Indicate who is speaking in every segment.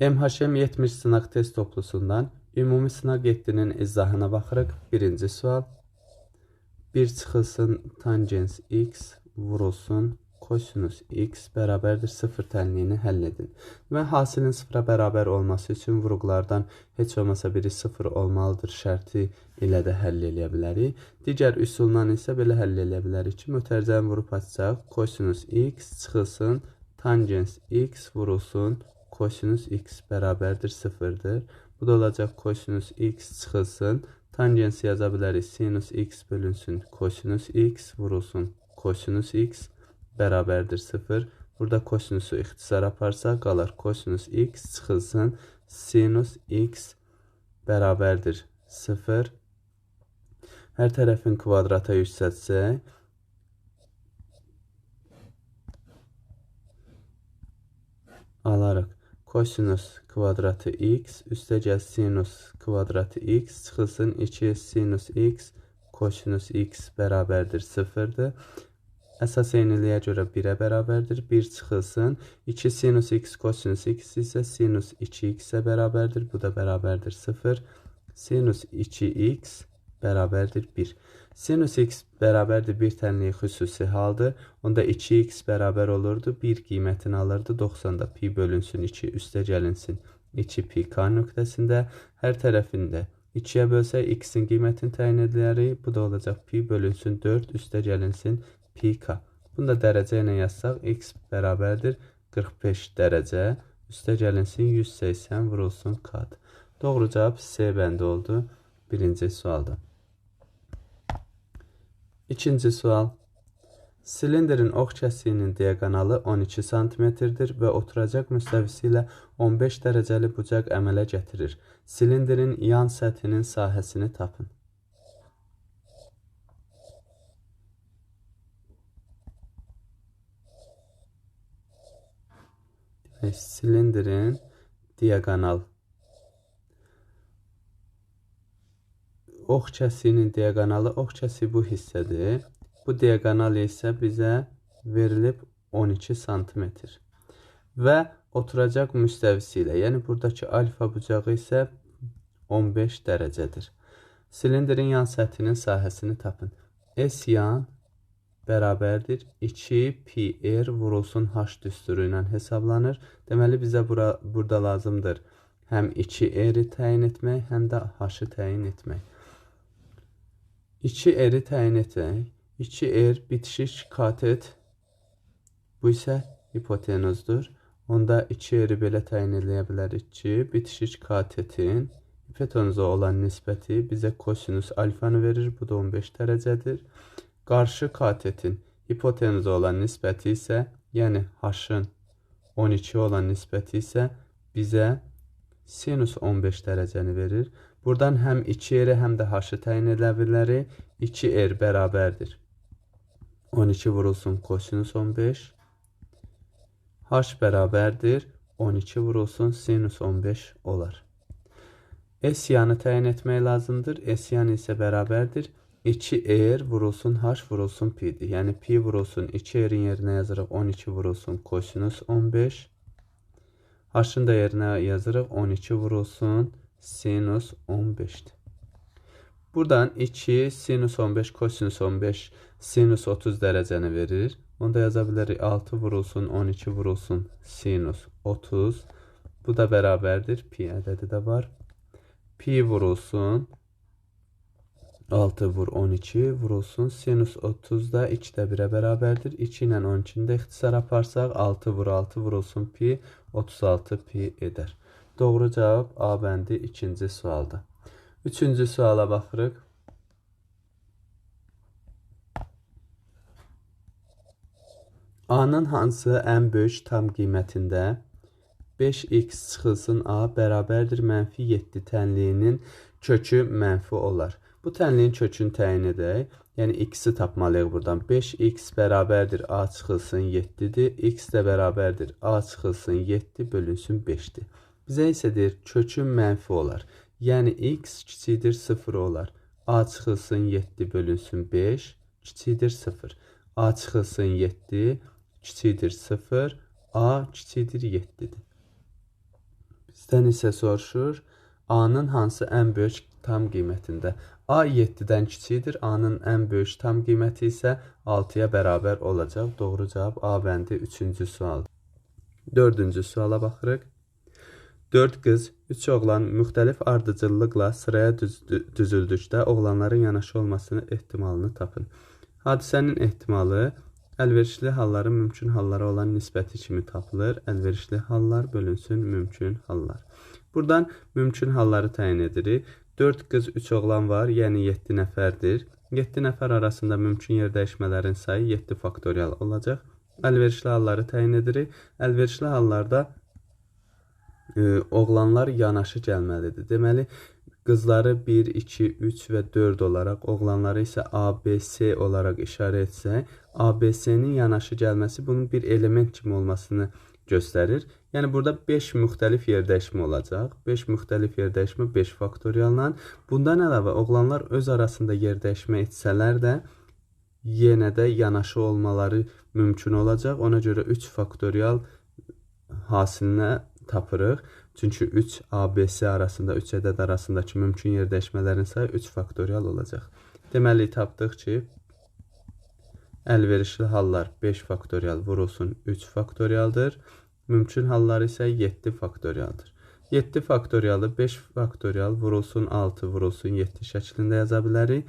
Speaker 1: MHM 70 sınaq test toplusundan ümumi sınaq 7-nin izahına baxırıq. Birinci sual. 1 çıxılsın tangens x vurulsun kosinus x bərabərdir 0 tənliyini həll edin. Və hasilin 0-a bərabər olması üçün vurğulardan heç olmasa biri 0 olmalıdır şərti ilə də həll edə bilərik. Digər üsulla isə belə həll edə bilərik ki, mötərizəni vurub açsaq, kosinus x çıxılsın tangens x vurulsun kosinus x bərabərdir 0-dır. Bu da olacaq kosinus x çıxılsın. Tangens yaza bilərik. Sinus x bölünsün kosinus x vurulsun kosinus x bərabərdir 0. Burada kosinusu ixtisar aparsaq qalar kosinus x çıxılsın sinus x bərabərdir 0. Hər tərəfin kvadrata yüksəltsək alarıq kosinus kvadratı x üstəgəl sinus kvadratı x çıxılsın 2 sinus x kosinus x bərabərdir 0-dır. Əsas eyniliyə görə 1-ə bərabərdir. 1 çıxılsın. 2 sinus x kosinus x isə sinus 2x-ə bərabərdir. Bu da bərabərdir 0. Sinus 2x bərabərdir 1. Sinus x bərabərdir 1 tənliyi xüsusi haldır. Onda 2x bərabər olurdu. 1 qiymətini alırdı. 90-da pi bölünsün 2 üstə gəlinsin 2 pi k nöqtəsində. Hər tərəfində 2-yə bölsək x-in qiymətini təyin edilərik. Bu da olacaq pi bölünsün 4 üstə gəlinsin pi k. Bunu da dərəcə ilə yazsaq x bərabərdir 45 dərəcə üstə gəlinsin 180 vurulsun k. Doğru cavab C bəndi oldu birinci sualda. İkinci sual. Silindrin ox kəsiyinin diaqonalı 12 cm-dir və oturacaq müstəvisi ilə 15 dərəcəli bucaq əmələ gətirir. Silindrin yan səthinin sahəsini tapın. Silindrin diaqonal ox kəsiyinin diaqonalı ox kəsiyi bu hissədir. Bu diaqonal isə bizə verilib 12 sm. Və oturacaq müstəvisi ilə, yəni buradakı alfa bucağı isə 15 dərəcədir. Silindrin yan səthinin sahəsini tapın. S yan bərabərdir 2 pi r vurulsun h düsturu ilə hesablanır. Deməli bizə bura burada lazımdır həm 2 r-i təyin etmək, həm də h-ı təyin etmək. 2 eri təyin etmək. 2 er bitişik katet. Bu isə hipotenuzdur. Onda 2 eri belə təyin edə bilərik ki, bitişik katetin hipotenuza olan nisbəti bizə kosinus alfanı verir. Bu da 15 dərəcədir. Qarşı katetin hipotenuza olan nisbəti isə, yəni h-ın 12 olan nisbəti isə bizə sinus 15 dərəcəni verir. Buradan həm 2r həm də h-ı təyin edə bilərik. 2r bərabərdir. 12 vurulsun kosinus 15. h bərabərdir. 12 vurulsun sinus 15 olar. S yanı təyin etmək lazımdır. S yanı isə bərabərdir. 2r vurulsun h vurulsun pi'dir. Yəni pi vurulsun 2r'in yerinə yazırıq 12 vurulsun kosinus 15. H-ın da yerinə yazırıq 12 vurulsun sinus 15'ti. Buradan 2 sinus 15 kosinus 15 sinus 30 dereceni verir. Onu da yazabiliriz. 6 vurulsun 12 vurulsun sinus 30. Bu da beraberdir. Pi ədədi de var. Pi vurulsun 6 vur 12 vurulsun sinus 30 da 2 də 1-ə bərabərdir. 2 ilə 12-ni də ixtisar aparsaq 6 vur 6 vurulsun pi 36 pi eder. Doğru cavab A bəndi ikinci sualda. Üçüncü suala baxırıq. A-nın hansı ən böyük tam qiymətində 5x çıxılsın A bərabərdir mənfi 7 tənliyinin kökü mənfi olar. Bu tənliyin kökünü təyin edək. Yəni x-i tapmalıyıq buradan. 5x bərabərdir A çıxılsın 7-dir. x də bərabərdir A çıxılsın 7 bölünsün 5-dir. Bizə isə deyir kökün mənfi olar. Yəni x kiçikdir 0 olar. A çıxılsın 7 bölünsün 5 kiçikdir 0. A çıxılsın 7 kiçikdir 0. A kiçikdir 7-dir. Sizdən isə soruşur, A-nın hansı ən böyük tam qiymətində? A 7-dən kiçikdir, A-nın ən böyük tam qiyməti isə 6-ya bərabər olacaq. Doğru cavab A bəndi 3-cü sual. 4-cü suala baxırıq. 4 qız, 3 oğlan müxtəlif ardıcıllıqla sıraya düz düzüldükdə oğlanların yanaşı olmasının ehtimalını tapın. Hadisənin ehtimalı əlverişli halların mümkün hallara olan nisbəti kimi tapılır. Əlverişli hallar bölünsün mümkün hallar. Buradan mümkün halları təyin edirik. 4 qız, 3 oğlan var, yəni 7 nəfərdir. 7 nəfər arasında mümkün yer dəyişmələrin sayı 7 faktorial olacaq. Əlverişli halları təyin edirik. Əlverişli hallarda oğlanlar yanaşı gəlməlidir. Deməli, qızları 1, 2, 3 və 4 olaraq, oğlanları isə A, B, C olaraq işarə etsək, A, B, C-nin yanaşı gəlməsi bunun bir element kimi olmasını göstərir. Yəni burada 5 müxtəlif yerdəyişmə olacaq. 5 müxtəlif yerdəyişmə 5 faktorialla. Bundan əlavə oğlanlar öz arasında yerdəyişmə etsələr də yenə də yanaşı olmaları mümkün olacaq. Ona görə 3 faktorial hasilinə tapırıq. Çünki 3 ABC arasında, 3 ədəd arasındakı mümkün yerdəyişmələrin sayı 3 faktorial olacaq. Deməli, tapdıq ki, əlverişli hallar 5 faktorial vurulsun 3 faktorialdır. Mümkün hallar isə 7 faktorialdır. 7 faktorialı 5 faktorial vurulsun 6 vurulsun 7 şəklində yaza bilərik.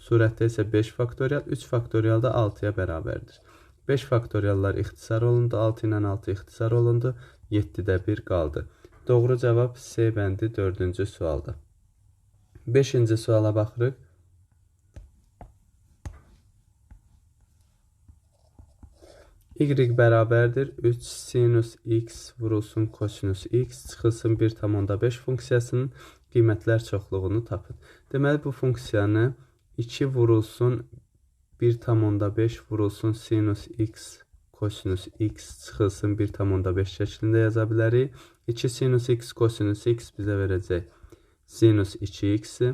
Speaker 1: Surətdə isə 5 faktorial 3 faktorial da 6-ya bərabərdir. 5 faktoriallar ixtisar olundu, 6 ilə 6 ixtisar olundu, 7-də 1 qaldı. Doğru cavab C bəndi 4-cü sualda. 5-ci suala baxırıq. Y bərabərdir 3 sinus x vurulsun kosinus x çıxılsın 1,5 funksiyasının qiymətlər çoxluğunu tapın. Deməli bu funksiyanı 2 vurulsun 1,5 vurulsun sinus x kosinus x çıxılsın 1,5 şəklində yaza bilərik. 2 sinus x kosinus x bizə verəcək sinus 2x-i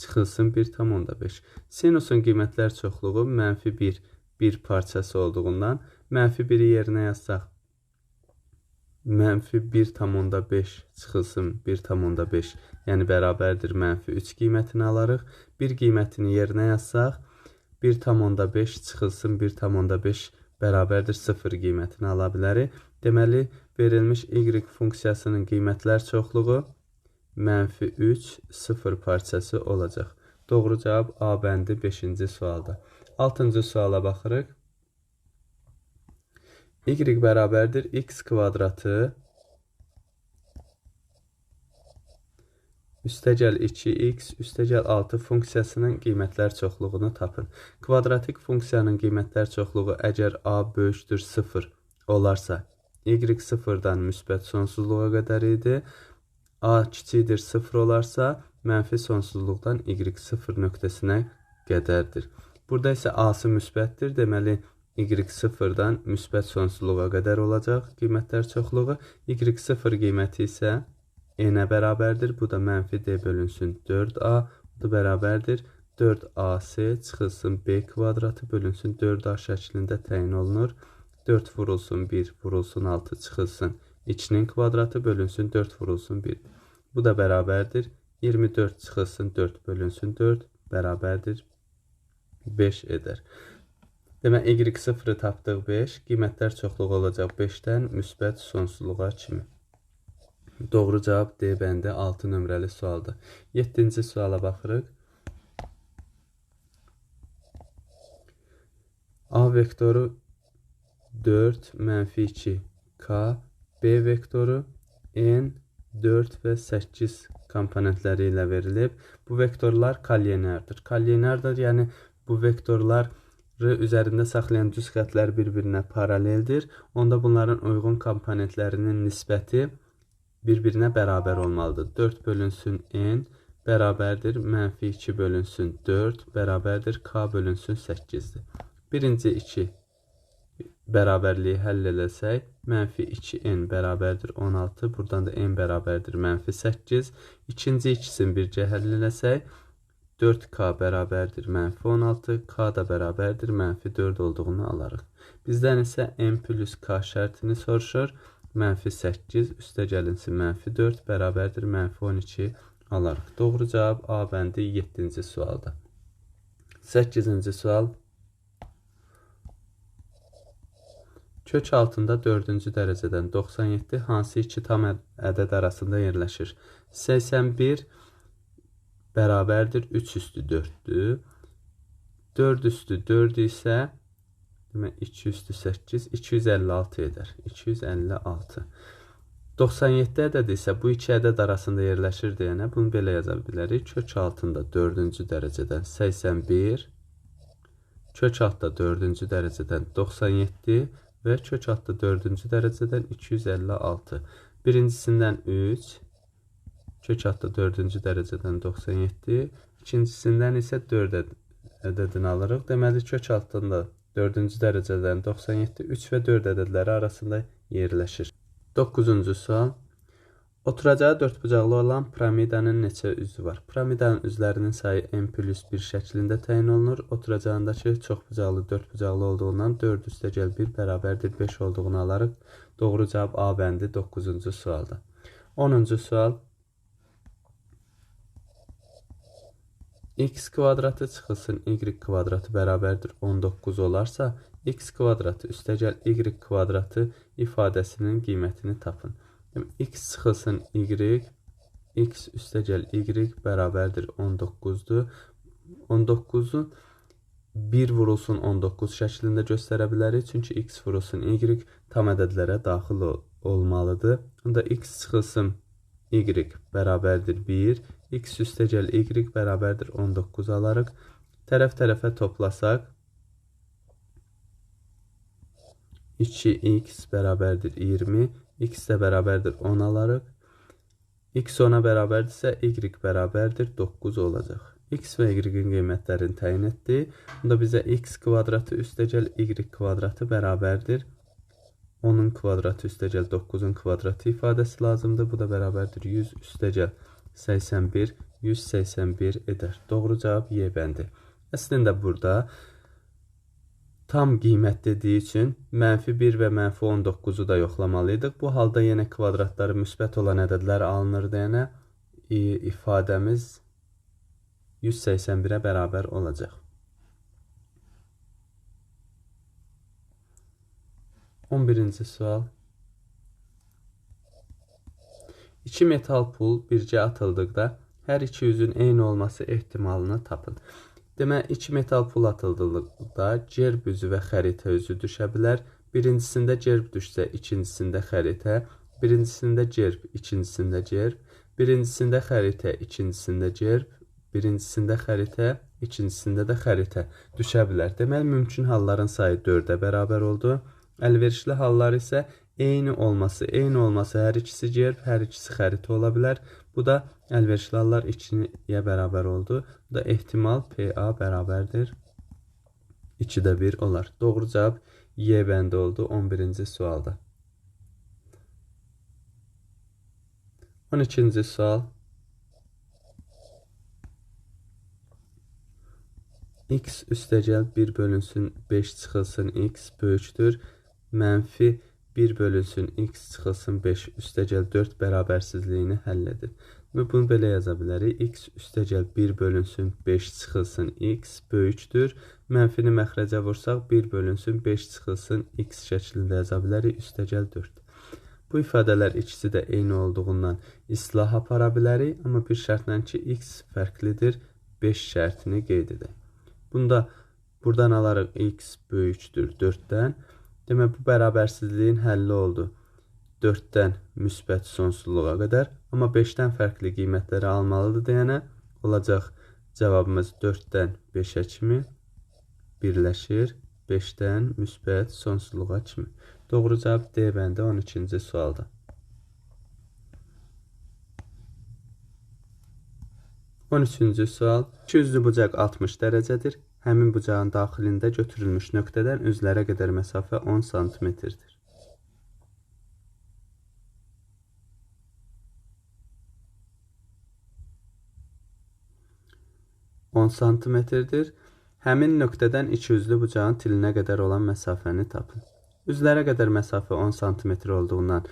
Speaker 1: çıxılsın 1,5. Sinusun qiymətlər çoxluğu mənfi 1 bir parçası olduğundan mənfi 1-i yerinə yazsaq mənfi 1,5 çıxılsın 1,5 yəni bərabərdir mənfi 3 qiymətini alarıq. 1 qiymətini yerinə yazsaq 1,5 çıxılsın 1,5 bərabərdir 0 qiymətini ala bilərik. Deməli, verilmiş y funksiyasının qiymətlər çoxluğu mənfi 3 0 parçası olacaq. Doğru cavab A bəndi 5-ci sualda. 6-cı suala baxırıq. Y bərabərdir x kvadratı üstəgəl 2x üstəgəl 6 funksiyasının qiymətlər çoxluğunu tapın. Kvadratik funksiyanın qiymətlər çoxluğu əgər a böyükdür 0 olarsa, y 0-dan müsbət sonsuzluğa qədər idi. a kiçikdir 0 olarsa, mənfi sonsuzluqdan y 0 nöqtəsinə qədərdir. Burada isə A-sı müsbətdir. Deməli, Y sıfırdan müsbət sonsuzluğa qədər olacaq qiymətlər çoxluğu. Y0 qiyməti isə N-ə bərabərdir. Bu da mənfi D bölünsün 4A. Bu da bərabərdir. 4AC çıxılsın B kvadratı bölünsün 4A şəklində təyin olunur. 4 vurulsun 1 vurulsun 6 çıxılsın 2-nin kvadratı bölünsün 4 vurulsun 1. Bu da bərabərdir. 24 çıxılsın 4 bölünsün 4 bərabərdir 5 edər. Demək, y0-ı tapdıq 5, qiymətlər çoxluğu olacaq 5-dən müsbət sonsuzluğa kimi. Doğru cavab D bəndi 6 nömrəli sualdır. 7-ci suala baxırıq. A vektoru 4 mənfi 2 K, B vektoru N 4 və 8 komponentləri ilə verilib. Bu vektorlar kollinerdir. Kollinerdir, yəni bu vektorları üzərində saxlayan düz xəttlər bir-birinə paraleldir. Onda bunların uyğun komponentlərinin nisbəti bir-birinə bərabər olmalıdır. 4 bölünsün n bərabərdir mənfi 2 bölünsün 4 bərabərdir k bölünsün 8-dir. Birinci 2 bərabərliyi həll eləsək, mənfi 2n bərabərdir 16, buradan da n bərabərdir mənfi 8. İkinci ikisini bircə həll eləsək, 4k bərabərdir mənfi 16, k da bərabərdir mənfi 4 olduğunu alarıq. Bizdən isə n plus k şərtini soruşur. Mənfi 8 üstə gəlinsi mənfi 4 bərabərdir mənfi 12 alarıq. Doğru cavab A bəndi 7-ci sualda. 8-ci sual. Kök altında 4-cü dərəcədən 97 hansı iki tam ədəd arasında yerləşir? 81 bərabərdir 3 üstü 4-dür. 4 üstü 4 isə demək 2 üstü 8 256 edər. 256. 97 ədədi isə bu iki ədəd arasında yerləşir deyənə bunu belə yaza bilərik. Kök altında 4-cü dərəcədən 81 kök altda 4-cü dərəcədən 97 və kök altda 4-cü dərəcədən 256. Birincisindən 3 kök altda 4-cü dərəcədən 97, ikincisindən isə 4 ədədini alırıq. Deməli, kök altında 4-cü dərəcədən 97, 3 və 4 ədədləri arasında yerləşir. 9-cu sual. Oturacağı dörd bucaqlı olan piramidanın neçə üzvü var? Piramidanın üzvlərinin sayı n plus 1 şəklində təyin olunur. Oturacağındakı çox bucaqlı dörd bucaqlı olduğundan 4 üstə gəl 1 bərabərdir 5 olduğunu alarıq. Doğru cavab A bəndi 9-cu sualda. 10-cu sual. X kvadratı çıxılsın y kvadratı bərabərdir 19 olarsa, x kvadratı üstəgəl y kvadratı ifadəsinin qiymətini tapın. x çıxılsın y, x üstəgəl y bərabərdir 19-dur. 19-u 1 vurulsun 19 şəklində göstərə bilərik. Çünki x vurulsun y tam ədədlərə daxil olmalıdır. Onda x çıxılsın y bərabərdir 1, x üstə gəl y bərabərdir 19 alarıq. Tərəf-tərəfə toplasaq 2x bərabərdir 20, x də bərabərdir 10 alarıq. x 10-a bərabərdirsə y bərabərdir 9 olacaq. x və y-in qiymətlərini təyin etdi. Bunda bizə x kvadratı üstə gəl y kvadratı bərabərdir 10-un kvadratı üstəgəl 9-un kvadratı ifadəsi lazımdır. Bu da bərabərdir 100 üstəgəl 81, 181 edər. Doğru cavab Y bəndi. Əslində burada tam qiymət dediyi üçün mənfi 1 və mənfi 19-u da yoxlamalıydıq. Bu halda yenə kvadratları müsbət olan ədədlər alınır deyənə ifadəmiz 181-ə bərabər olacaq. 11-ci sual. İki metal pul bircə atıldıqda hər iki üzün eyni olması ehtimalını tapın. Demək, iki metal pul atıldıqda cerb üzü və xəritə üzü düşə bilər. Birincisində cerb düşsə, ikincisində xəritə, birincisində cerb, ikincisində cerb, birincisində xəritə, ikincisində cerb, birincisində xəritə, ikincisində də xəritə düşə bilər. Deməli, mümkün halların sayı 4-ə bərabər oldu. Əlverişli hallar isə eyni olması, eyni olması hər ikisi cerb, hər ikisi xəritə ola bilər. Bu da əlverişli hallar 2-yə bərabər oldu. Bu da ehtimal PA bərabərdir 2-də 1 olar. Doğru cavab Y bəndi oldu 11-ci sualda. 12-ci sual. x üstəgəl 1 bölünsün 5 çıxılsın x böyükdür mənfi 1 bölünsün x çıxılsın 5 üstəgəl 4 bərabərsizliyini həll edin. Və bunu belə yaza bilərik. x üstəgəl 1 bölünsün 5 çıxılsın x böyükdür. Mənfini məxrəcə vursaq 1 bölünsün 5 çıxılsın x şəklində yaza bilərik. Üstəgəl 4. Bu ifadələr ikisi də eyni olduğundan islah apara bilərik. Amma bir şərtlə ki, x fərqlidir. 5 şərtini qeyd edək. Bunda buradan alarıq x böyükdür 4-dən. Demək, bu bərabərsizliyin həlli oldu. 4-dən müsbət sonsuzluğa qədər, amma 5-dən fərqli qiymətləri almalıdır deyənə olacaq cavabımız 4-dən 5-ə kimi birləşir. 5-dən müsbət sonsuzluğa kimi. Doğru cavab D bəndə 12-ci sualda. 13-cü sual. 200-lü bucaq 60 dərəcədir. Həmin bucağın daxilində götürülmüş nöqtədən üzlərə qədər məsafə 10 sm-dir. Santimetrdir. Həmin nöqtədən iki üzlü bucağın tilinə qədər olan məsafəni tapın. Üzlərə qədər məsafə 10 sm olduğundan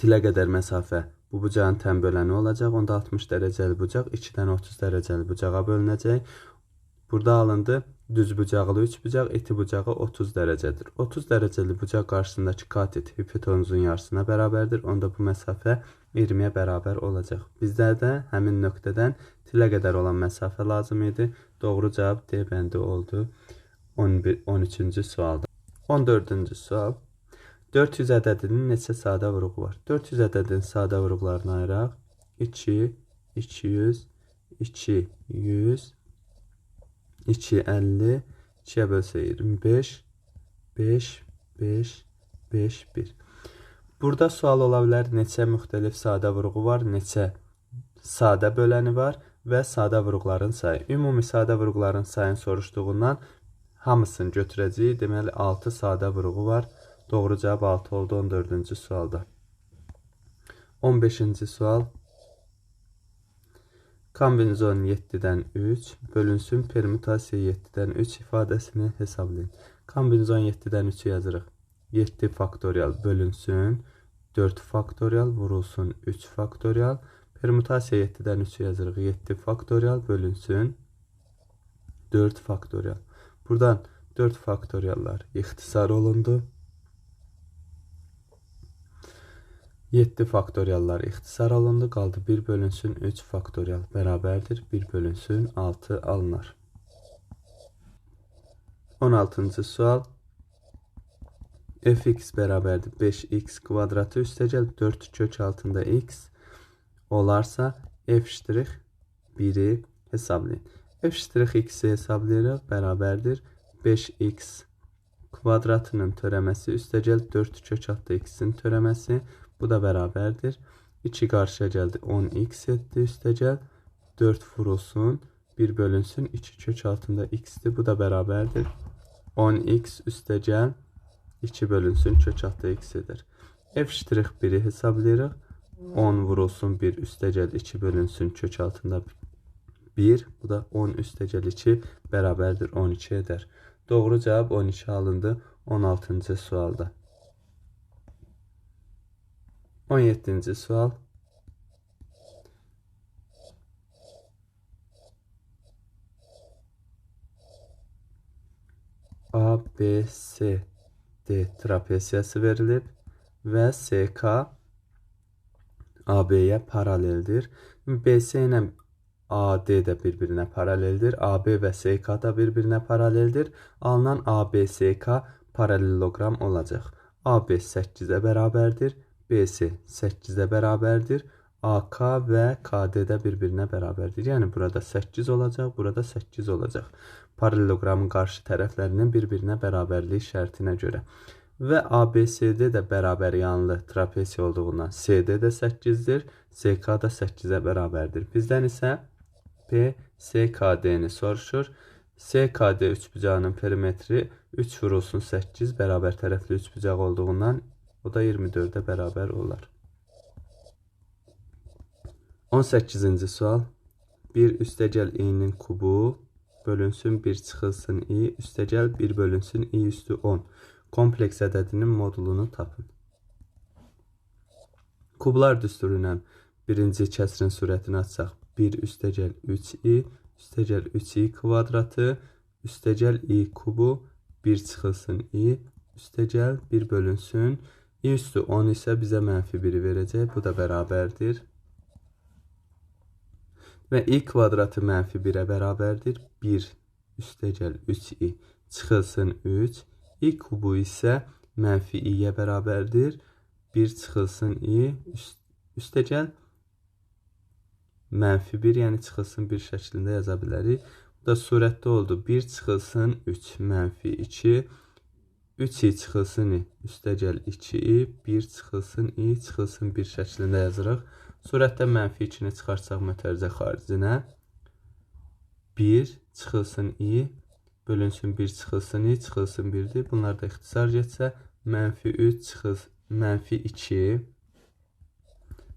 Speaker 1: tilə qədər məsafə bu bucağın tən böləni olacaq. Onda 60 dərəcəli bucaq 2-dən 30 dərəcəli bucağa bölünəcək. Burada alındı düz bucaqlı 3 bucaq, eti bucağı 30 dərəcədir. 30 dərəcəli bucaq qarşısındakı katet hipotenuzun yarısına bərabərdir. Onda bu məsafə 20-yə bərabər olacaq. Bizdə də həmin nöqtədən tilə qədər olan məsafə lazım idi. Doğru cavab D bəndi oldu. 11, 13-cü sualda. 14-cü sual. 400 ədədinin neçə sadə vuruğu var? 400 ədədinin sadə vuruqlarını ayıraq. 2, 200, 2, 100, 2, 50, 2-yə bölsə 25, 5, 5, 5, 1. Burada sual ola bilər, neçə müxtəlif sadə vuruğu var, neçə sadə böləni var və sadə vuruqların sayı. Ümumi sadə vuruqların sayını soruşduğundan hamısını götürəcəyik. Deməli 6 sadə vuruğu var. Doğru cavab 6 oldu 14-cü sualda. 15-ci sual. Kombinizon 7-dən 3 bölünsün permutasiya 7-dən 3 ifadəsini hesablayın. Kombinizon 7-dən 3-ü yazırıq. 7 faktorial bölünsün 4 faktorial vurulsun 3 faktorial. Permutasiya 7-dən 3-ü yazırıq. 7 faktorial bölünsün 4 faktorial. Buradan 4 faktoriallar ixtisar olundu. 7 faktoriallar ixtisar alındı. Qaldı 1 bölünsün 3 faktorial bərabərdir. 1 bölünsün 6 alınır. 16-cı sual. fx bərabərdir 5x kvadratı üstəgəl 4 kök altında x olarsa f ştrix 1-i hesablayın. f ştrix x-i hesablayırıq bərabərdir 5x kvadratının törəməsi üstəgəl 4 kök altında x-in törəməsi bu da bərabərdir. 2 qarşıya gəldi. 10x etdi üstə gəl. 4 vurulsun. 1 bölünsün. 2 kök altında x-dir. Bu da bərabərdir. 10x üstə gəl. 2 bölünsün. Kök altında x edir. f'1'i hesablayırıq. 10 vurulsun 1 üstə gəl 2 bölünsün kök altında 1. Bu da 10 üstə gəl 2 bərabərdir 12 edər. Doğru cavab 12 alındı 16-cı sualda. 17. sual. A, B, C, D trapesiyası verilib və SK AB-yə paraleldir. BC ilə AD də bir-birinə paraleldir. AB və SK da bir-birinə paraleldir. Alınan ABSK paraleloqram olacaq. AB 8-ə bərabərdir. BC 8-ə bərabərdir. AK və KD də bir-birinə bərabərdir. Yəni burada 8 olacaq, burada 8 olacaq. Paraleloqramın qarşı tərəflərinin bir-birinə bərabərlik şərtinə görə. Və ABCD də bərabər yanlı trapesiya olduğundan CD də 8-dir, CK da 8-ə bərabərdir. Bizdən isə PCKD-ni soruşur. CKD üçbucağının perimetri 3 vurulsun 8 bərabər tərəfli üçbucaq olduğundan o da 24'e beraber olar. 18-ci sual. 1 üstəgəl i-nin kubu bölünsün 1 çıxılsın i üstəgəl 1 bölünsün i üstü 10. Kompleks ədədinin modulunu tapın. Kublar düsturu ilə birinci kəsrin surətini açsaq 1 üstəgəl 3i üstəgəl 3i kvadratı üstəgəl i kubu 1 çıxılsın i üstəgəl 1 bölünsün i üstü 10 isə bizə mənfi 1 verəcək. Bu da bərabərdir. Və i kvadratı mənfi 1-ə bərabərdir. 1 üstəgəl 3i çıxılsın 3. i kubu isə mənfi i-yə bərabərdir. 1 çıxılsın i üst, üstəgəl mənfi 1, yəni çıxılsın 1 şəklində yaza bilərik. Bu da surətdə oldu. 1 çıxılsın 3 mənfi 2 3 i çıxılsın i üstəgəl 2 i 1 çıxılsın i çıxılsın 1 şəklində yazırıq. Surətdə mənfi 2-ni çıxarsaq mötərizə xaricinə 1 çıxılsın i bölünsün 1 çıxılsın i çıxılsın 1-dir. Bunlar da ixtisar getsə mənfi 3 çıxılsın mənfi 2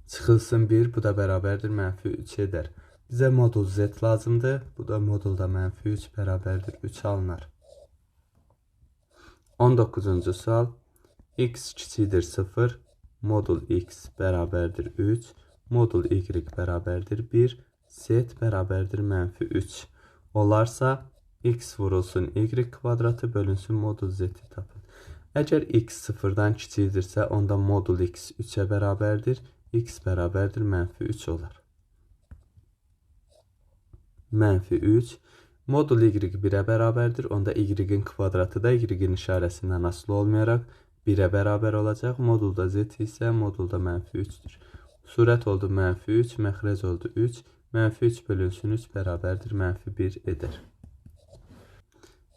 Speaker 1: çıxılsın 1 bu da bərabərdir mənfi 3 edər. Bizə modul Z lazımdır. Bu da modulda mənfi 3 bərabərdir 3 alınır. 19-cu sual. x kiçikdir 0, modul x bərabərdir 3, modul y bərabərdir 1, z bərabərdir mənfi 3. Olarsa x vurulsun y kvadratı bölünsün modul z-i tapın. Əgər x 0-dan kiçikdirsə, onda modul x 3-ə bərabərdir, x bərabərdir mənfi 3 olar. Mənfi 3 Modul y 1-ə bərabərdir. Onda y-in kvadratı da y-in işarəsindən asılı olmayaraq 1-ə bərabər olacaq. Modulda z isə modulda mənfi 3-dür. Surət oldu mənfi 3, məxrəc oldu 3. Mənfi 3 bölünsün 3 bərabərdir, mənfi 1 edər.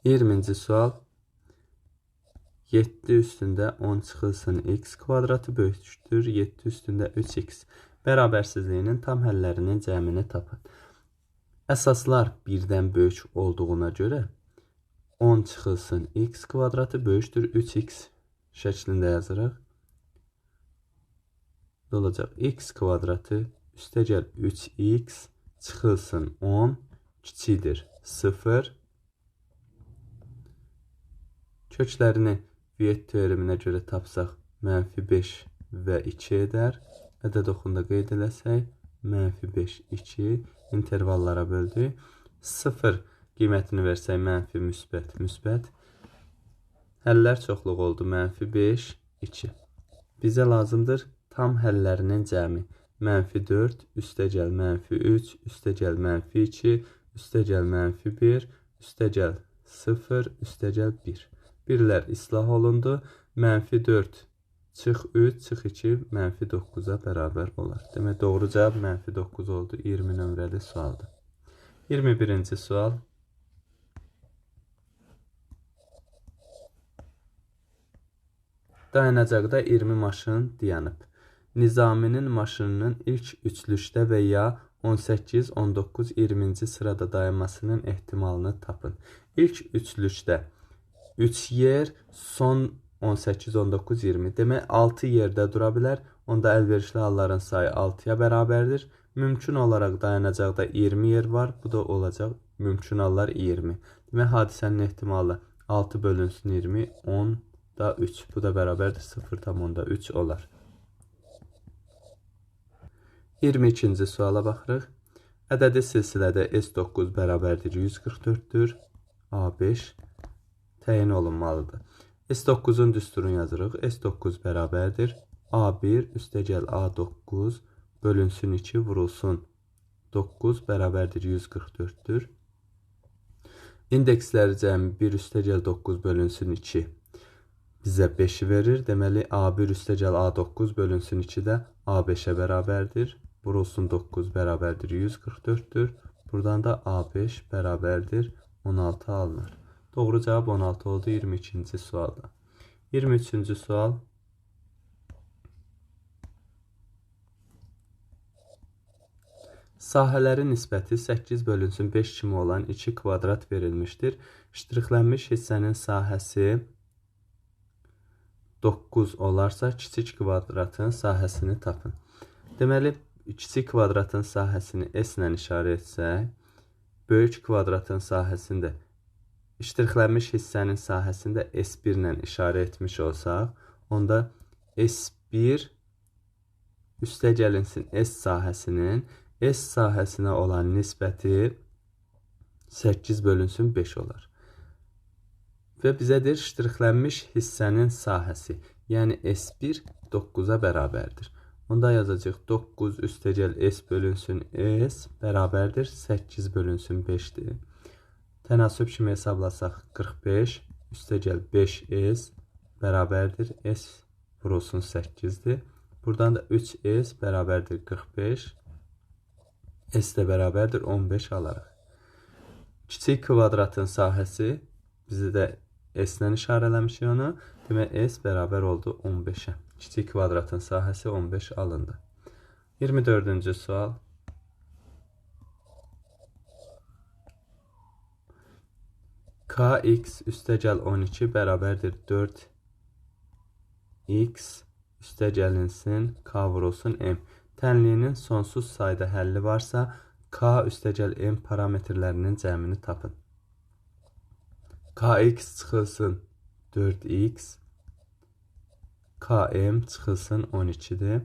Speaker 1: 20-ci sual. 7 üstündə 10 çıxılsın x kvadratı böyükdür 7 üstündə 3x. Bərabərsizliyinin tam həllərinin cəmini tapın. Əsaslar birdən böyük olduğuna görə 10 çıxılsın x kvadratı böyükdür 3x şəklində yazırıq. Olacaq? x kvadratı üstəgəl 3x çıxılsın 10 kiçikdir 0. Köklərini Viet teoreminə görə tapsaq mənfi 5 və 2 edər. Ədəd oxunda qeyd eləsək mənfi 5, 2 intervallara böldük. 0 qiymətini versək mənfi müsbət, müsbət. Həllər çoxluq oldu. Mənfi 5, 2. Bizə lazımdır tam həllərinin cəmi. Mənfi 4, üstəgəl mənfi 3, üstəgəl mənfi 2, üstəgəl mənfi 1, üstəgəl 0, üstəgəl 1. Birlər islah olundu. Mənfi 4 çıx 3, çıx 2, mənfi 9-a bərabər olar. Demək, doğru cavab mənfi 9 oldu. 20 nömrəli sualdır. 21-ci sual. Dayanacaqda 20 maşın dayanıb. Nizaminin maşınının ilk üçlükdə və ya 18, 19, 20-ci sırada dayanmasının ehtimalını tapın. İlk üçlükdə 3 yer, son 18, 19, 20. Demək 6 yerdə dura bilər. Onda əlverişli halların sayı 6-ya bərabərdir. Mümkün olaraq dayanacaqda 20 yer var. Bu da olacaq mümkün hallar 20. Demək hadisənin ehtimalı 6 bölünsün 20, 10 da 3. Bu da bərabərdir 0,3 olar. 22-ci suala baxırıq. Ədədi silsilədə S9 bərabərdir 144-dür. A5 təyin olunmalıdır. S9-un düsturunu yazırıq. S9 bərabərdir. A1 üstəgəl A9 bölünsün 2 vurulsun 9 bərabərdir 144-dür. İndeksləri cəmi 1 üstəgəl 9 bölünsün 2 bizə 5 verir. Deməli A1 üstəgəl A9 bölünsün 2 də A5-ə bərabərdir. Vurulsun 9 bərabərdir 144-dür. Buradan da A5 bərabərdir 16 alınır. Doğru cavab 16 oldu 22-ci sualda. 23-cü sual. Sahələrin nisbəti 8 bölünsün 5 kimi olan 2 kvadrat verilmişdir. Ştrixlənmiş hissənin sahəsi 9 olarsa kiçik kvadratın sahəsini tapın. Deməli, kiçik kvadratın sahəsini S ilə işarə etsək, böyük kvadratın sahəsini də İştirxlənmiş hissənin sahəsində S1 ilə işarə etmiş olsaq, onda S1 üstə gəlinsin S sahəsinin S sahəsinə olan nisbəti 8 bölünsün 5 olar. Və bizə deyir ştrixlənmiş hissənin sahəsi, yəni S1 9-a bərabərdir. Onda yazacaq 9 üstəgəl S bölünsün S bərabərdir 8 bölünsün 5-dir. Tənasüb kimi hesablasaq 45 üstəgəl 5s bərabərdir s vurulsun 8-dir. Buradan da 3s bərabərdir 45. s də bərabərdir 15 alaraq. Kiçik kvadratın sahəsi bizə də s-lə işarələmişik onu. Demək s bərabər oldu 15-ə. Kiçik kvadratın sahəsi 15 alındı. 24-cü sual. Kx üstəgəl 12 bərabərdir 4x üstəgəlinsin k vurulsun m. Tənliyinin sonsuz sayda həlli varsa, k üstəgəl m parametrlərinin cəmini tapın. kx çıxılsın 4x km çıxılsın 12-dir.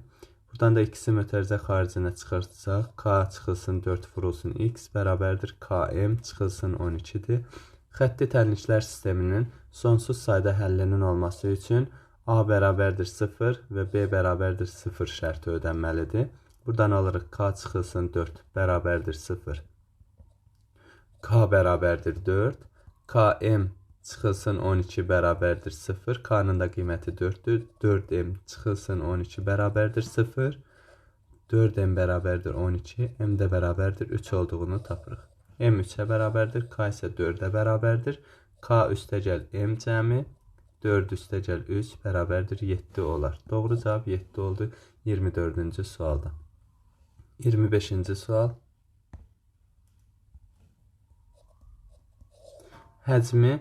Speaker 1: Buradan da ikisi mötərizə xaricinə çıxartsaq, k çıxılsın 4 vurulsun x bərabərdir km çıxılsın 12-dir. Xətti tənliklər sisteminin sonsuz sayda həllinin olması üçün a bərabərdir 0 və b bərabərdir 0 şərti ödənməlidir. Buradan alırıq k çıxılsın 4 bərabərdir 0. k bərabərdir 4. km çıxılsın 12 bərabərdir 0. K-nın da qiyməti 4-dür. 4m çıxılsın 12 bərabərdir 0. 4m bərabərdir 12, m də bərabərdir 3 olduğunu tapırıq. M 3-ə bərabərdir, k isə 4-ə bərabərdir. k üstəgəl m cəmi 4 üstəgəl 3 bərabərdir 7 olar. Doğru cavab 7 oldu 24-cü sualda. 25-ci sual. Həcmi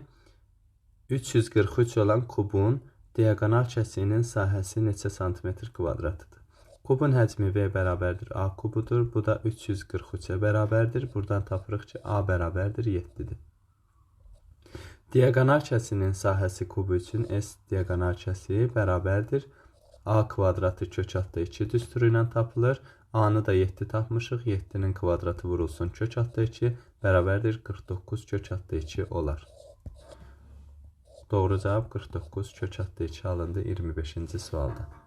Speaker 1: 343 olan kubun diagonal kəsiyinin sahəsi neçə santimetr kvadratıdır? Kubun həcmi V bərabərdir A kubudur. Bu da 343-ə bərabərdir. Buradan tapırıq ki, A bərabərdir 7-dir. Diagonal kəsiyinin sahəsi kubu üçün S diagonal kəsiyi bərabərdir. A kvadratı kök altda 2 düsturu ilə tapılır. A-nı da 7 tapmışıq. 7-nin kvadratı vurulsun kök altda 2 bərabərdir 49 kök altda 2 olar. Doğru cavab 49 kök altda 2 alındı 25-ci sualda.